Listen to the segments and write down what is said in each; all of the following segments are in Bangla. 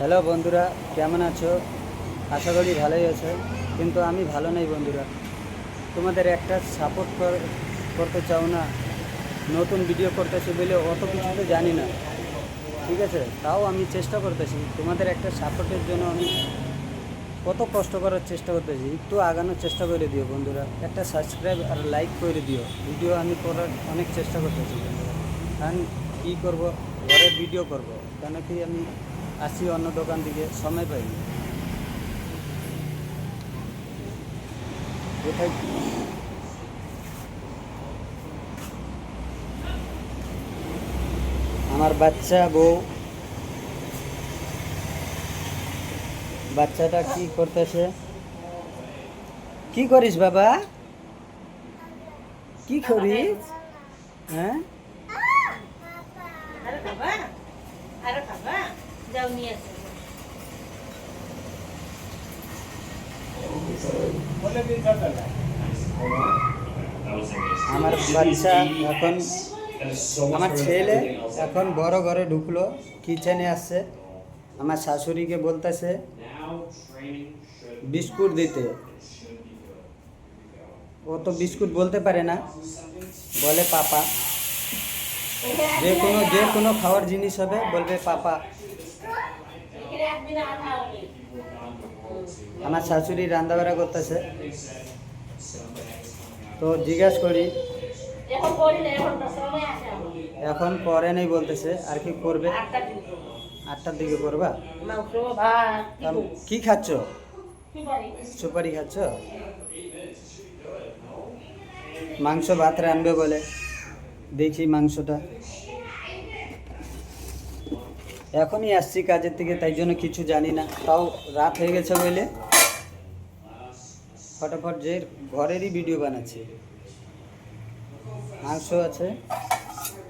হ্যালো বন্ধুরা, কেমন আছো? আশা করি ভালোই আছো, কিন্তু আমি ভালো নেই বন্ধুরা। তোমাদের একটা সাপোর্ট করতে চাও না, নতুন ভিডিও করতেছি বলে অত কিছু তো জানি না। ঠিক আছে? তাও আমি চেষ্টা করতেছি, তোমাদের একটা সাপোর্টের জন্য আমি কত কষ্ট করার চেষ্টা করতেছি, একটু আগানোর চেষ্টা করে দিও বন্ধুরা। একটা সাবস্ক্রাইব আর লাইক করে দিও ভিডিও আমি করার অনেক চেষ্টা করতেছি বন্ধুরা। কারণ কী করব? ঘরের ভিডিও করব, কেন কি আমি আসি অন্য দোকান থেকে সময় পাইনি আমার বাচ্চা, বউ। বাচ্চাটা কি করতেছে? কি করিস বাবা? কি করিস? হ্যাঁ? আরে খাবা আরে খাবা যাও নিয়ে আসো। আমার বাচ্চা এখন আমার ছেলে এখন বড় ঘরে ঢুকলো কিচেনে আসছে আমার শাশুড়িকে বলতেছে বিস্কুট দিতে। ও তো বিস্কুট বলতে পারে না। বলে পাপা যে কোনো যে কোনো খাওয়ার জিনিস হবে। বলবে পাপা আমার শাশুড়ি রান্নাবাড়া করতেছে। তো জিজ্ঞাস করি, এখন করে নেই বলতেছে, আর কি করবে? আটটার দিকে করবা? কি খাচ্ছ? সুপারি খাচ্ছ? মাংস ভাত রানবে বলে। দেখি মাংসটা। এখনই আসছি কাজের থেকে তাই জন্য কিছু জানি না। তাও রাত হয়ে গেছে বলে ফটাফট যে ঘরেরই ভিডিও বানাচ্ছি। মাংস আছে।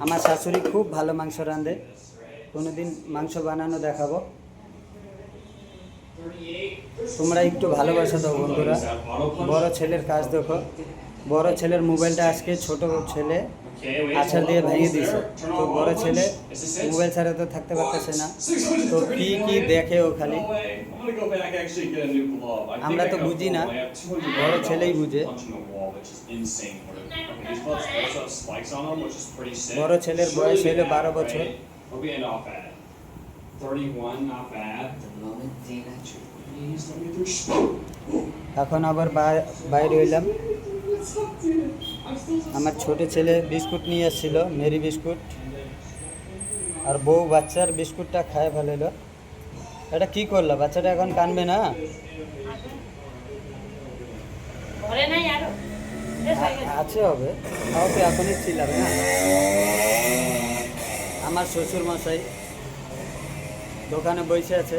আমার শাশুড়ি খুব ভালো মাংস রাঁধে। কোনোদিন মাংস বানানো দেখাবো। তোমরা একটু ভালোবাসা দাও বন্ধুরা। বড় ছেলের কাজ দেখো। বড় ছেলের মোবাইলটা আজকে ছোট ছেলে আছাড় দিয়ে ভেঙে দিয়েছে। তো বড় ছেলে মোবাইল ছাড়া তো থাকতে পারতেছে না। তো কি কি দেখে ও খালি? আমরা তো বুঝি না। বড় ছেলেই বুঝে। বড় ছেলের বয়স হলো বারো বছর। We'll be off at 31, not bad. Please let me through. এখন আবার বাইরে হইলাম। আমার ছোট ছেলে বিস্কুট নিয়ে এসেছিল মেরি বিস্কুট। আর বউ বাচ্চার বিস্কুটটা খায় ভালো এলো এটা কি করলা? বাচ্চাটা এখন কানবে না? আছে হবে। তো এখনই ছিলাম না? আমার শ্বশুর মশাই দোকানে বসে আছে।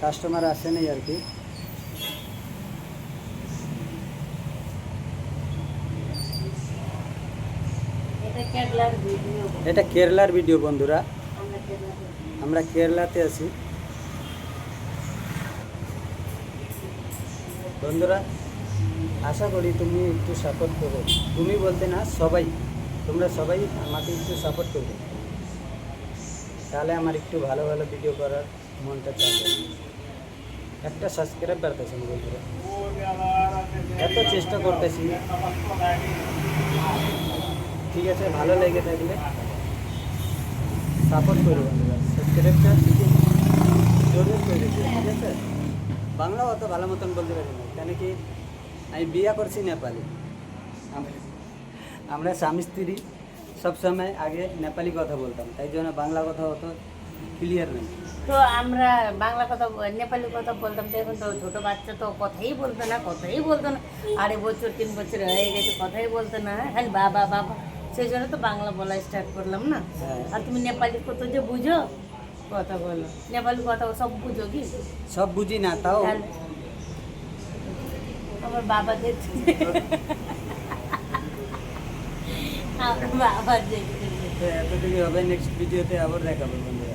কাস্টমার আসেনি আর কি। এটা কেরলার ভিডিও বন্ধুরা। আমরা কেরলাতে আছি। বন্ধুরা আশা করি তুমি একটু সাপোর্ট করো। তুমি বলতে না সবাই তোমরা সবাই আমাকে একটু সাপোর্ট করবে। তাহলে আমার একটু ভালো ভালো ভিডিও করার মনটা চাইবে। একটা সাবস্ক্রাইব বাড়তেছে বন্ধুরা। এত চেষ্টা করতেছি। ঠিক আছে, ভালো লেগে থাকলে সাপোর্ট জরুর করে দিও, ঠিক আছে? বাংলা অত ভালো মতন বলতে পারি না। কেন কি, আমি বিয়া করছি নেপালি। আম- আমরা স্বামী স্ত্রী সবসময় আগে নেপালি কথা বলতাম, তাই জন্য বাংলা কথা অত ক্লিয়ার নেই। তো আমরা বাংলা কথা, নেপালি কথা বলতাম, তো এখন তো ছোটো বাচ্চা তো কথাই বলতো না, কথাই বলতো না। আড়াই বছর, তিন বছর হয়ে গেছে, কথাই বলতো না। খালি বাবা বাবা। সেই জন্য তো বাংলা বলা স্টার্ট করলাম না। হ্যাঁ। আর তুমি নেপালি কত যে বুঝো কথা বলো। নেপালি কথা সব বুঝো কি? সব বুঝি না তাও। আমার বাবা দেখছে আমার বাবা দেখছে এতটুকু হবে নেক্সট ভিডিওতে আবার দেখাবো বন্ধুরা।